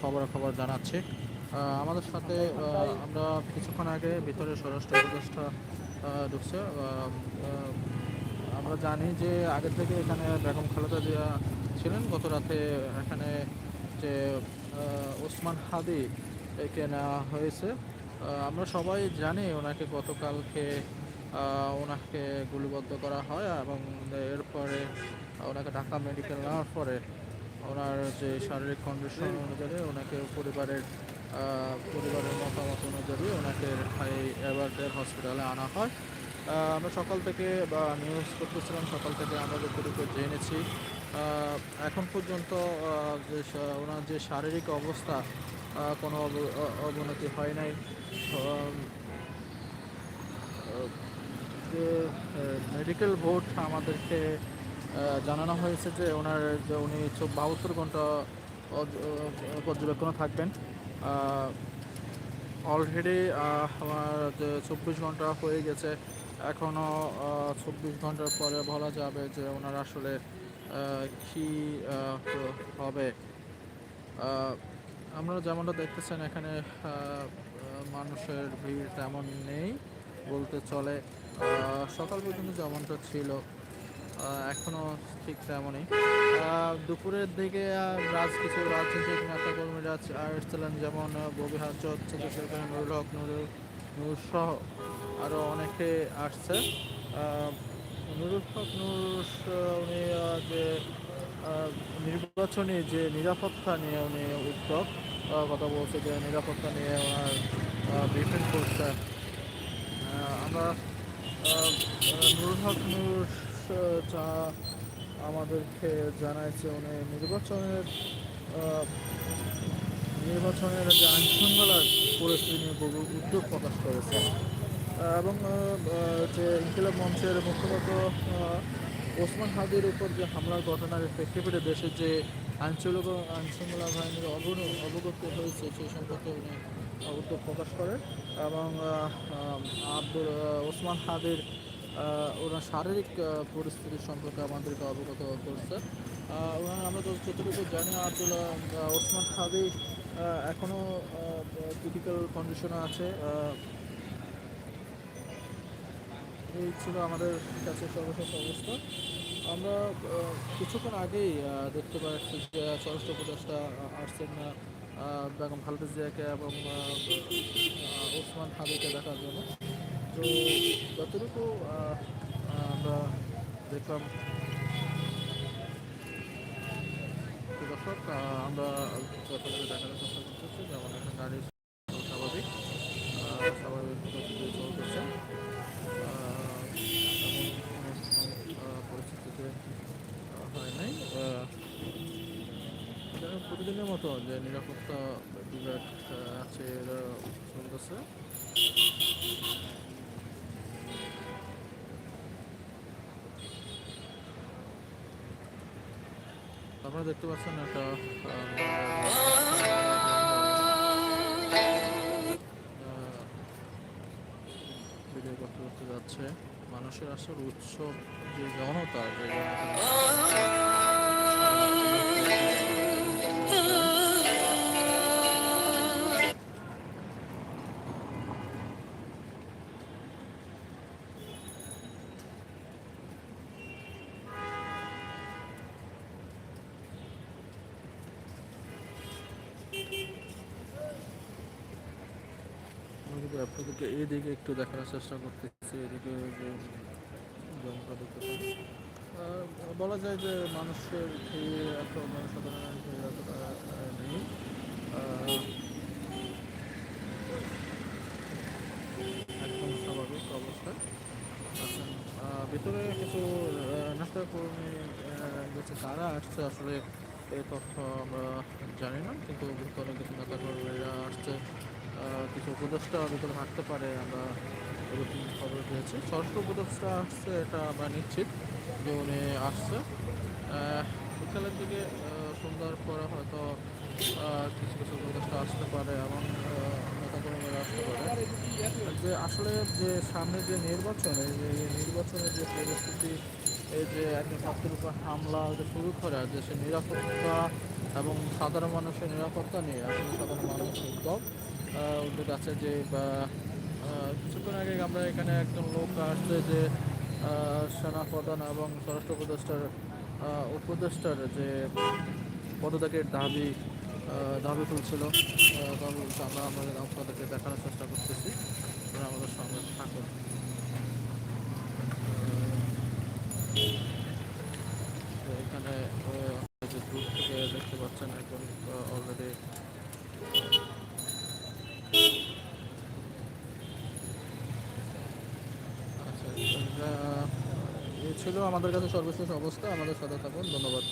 খবরাখবর জানাচ্ছি। আমাদের সাথে আমরা কিছুক্ষণ আগে ভিতরে স্বরাষ্ট্র উপদেষ্টা ঢুকছে। আমরা জানি যে আগে থেকে এখানে বেগম খালেদা জিয়া ছিলেন। গত রাতে এখানে যে ওসমান হাদি একে নেওয়া হয়েছে। আমরা সবাই জানি ওনাকে গতকালকে ওনাকে গুলিবদ্ধ করা হয় এবং এরপরে ওনাকে ঢাকা মেডিকেল নেওয়ার পরে ওনার যে শারীরিক কন্ডিশন অনুযায়ী ওনাকে পরিবারের পরিবারের মতামত অনুযায়ী ওনাকে এভারকেয়ার হসপিটালে আনা হয়। আমরা সকাল থেকে, বা নিউজ করতেছিলাম, সকাল থেকে আমরা যতটুকু জেনেছি। এখন পর্যন্ত যে ওনার যে শারীরিক অবস্থা কোনো অব- অবনতি হয় নাই। যে মেডিকেল বোর্ড আমাদেরকে জানানো হয়েছে যে ওনার যে উনি বাহাত্তর ঘণ্টা পর্যবেক্ষণে থাকবেন। অলরেডি আমার যে চব্বিশ ঘণ্টা হয়ে গেছে এখনও চব্বিশ ঘণ্টার পরে বলা যাবে যে ওনার আসলে কি হবে। আমরা যেমনটা দেখতেছেন, এখানে মানুষের ভিড় তেমন নেই বলতে চলে। সকাল পর্যন্ত যেমনটা ছিল আহ, এখনও ঠিক তেমনই। দুপুরের দিকে রাজ কিছু রাজনৈতিক নেতাকর্মীরা আসছিলেন যেমন ববিহার চিকিৎসক নুরুল হক নুরুল নূর সহ আরও অনেকে আসছে। নুরুল হক নূর উনি যে নির্বাচনী যে নিরাপত্তা নিয়ে উনি উদ্যোগ কথা বলছে যে নিরাপত্তা নিয়ে ওনার ব্রিফিং করছে। আমরা নুরুল হক নূর যা আমাদেরকে জানাইছে উনি নির্বাচনের নির্বাচনের যে আইন আইনশৃঙ্খলার পরিস্থিতি নিয়ে বহু উদ্যোগ প্রকাশ করেছে। এবং যে ইনকিলাব মঞ্চের আহ, ওসমান হাদির উপর যে হামলার ঘটনার প্রেক্ষিপটে দেশের যে আইনশৃঙ্খলা আইনশৃঙ্খলা বাহিনীর অবন অবগত হয়েছে সেই সম্পর্কে উনি উদ্যোগ প্রকাশ করেন। এবং আব্দুল ওসমান হাদির ওনার শারীরিক পরিস্থিতি সম্পর্কে আমাদেরকে অবগত করছে। আমরা যতটুকু জানি আব্দুল আহ, ওসমান হাদি এখনও ক্রিটিক্যাল কন্ডিশনে আছে। এই ছিল আমাদের কাছে সর্বশেষ অবস্থা। আমরা কিছুক্ষণ আগেই দেখতে পাচ্ছি যে স্বরাষ্ট্র উপদেষ্টা আসছেন বেগম খালেদা জিয়াকে এবং ওসমান হাবিকে দেখার জন্য। তো যতটুকু আমরা দেখলাম দর্শক আমরা যতটুকু দেখানোর চেষ্টা করতেছি যেমন এখন গাড়ি স্বাভাবিক স্বাভাবিক চলতেছে পরিস্থিতিতে হয় নাই। প্রতিদিনের মতো যে নিরাপত্তা বিভাগ আছে, এরা চলতেছে। আপনারা দেখতে পাচ্ছেন একটা করতে যাচ্ছে। মানুষের আসল উৎসব যে জনতা যে জনতা আপনাদেরকে এইদিকে একটু দেখার চেষ্টা করতেছি এদিকে যে আহ, বলা যায় যে মানুষের ভিড় এত জনসাধারণের ভিড় এতটা নেই। একদম স্বাভাবিক অবস্থায় আছেন আহ, ভিতরে কিছু নেতা কর্মী গেছে কারা আসছে আসলে এই তথ্য আমরা জানি না কিন্তু ভিতরে কিছু নেতা কর্মীরা আসছে। কিছু উপদেষ্টা ভিতরে থাকতে পারে, আমরা এরকম খবর পেয়েছি। স্বরাষ্ট্র উপদেষ্টা আসছে, এটা আমরা নিশ্চিত যে উনি আসছে। বিকালের দিকে সন্ধ্যার পরে হয়তো কিছু কিছু উপদেষ্টা আসতে পারে, এবং নেতাকর্মীরা আসতে পারে। যে আসলে যে সামনে যে নির্বাচনে যে নির্বাচনের যে পরিস্থিতি, এই যে একটা ছাত্রের উপর হামলা যে শুরু করা, যে সে নিরাপত্তা এবং সাধারণ মানুষের নিরাপত্তা নিয়ে আসলে সাধারণ মানুষ উদ্যোগ উদ্যোগ আছে যে, বা কিছুক্ষণ আগে আমরা এখানে একজন লোক আসছে যে সেনা প্রধান এবং স্বরাষ্ট্র উপদেষ্টার উপদেষ্টার যে পদত্যাগের দাবি দাবি তুলছিল। আমরা আমাদের আপনাদেরকে দেখানোর চেষ্টা করতেছি। আমাদের সঙ্গে থাকুন। এখানে দেখতে পাচ্ছেন একজন অলরেডি আচ্ছা এটা, এই ছিল। আমাদের কাছে সর্বশেষ অবস্থা। আমাদের সাথে থাকুন। ধন্যবাদ।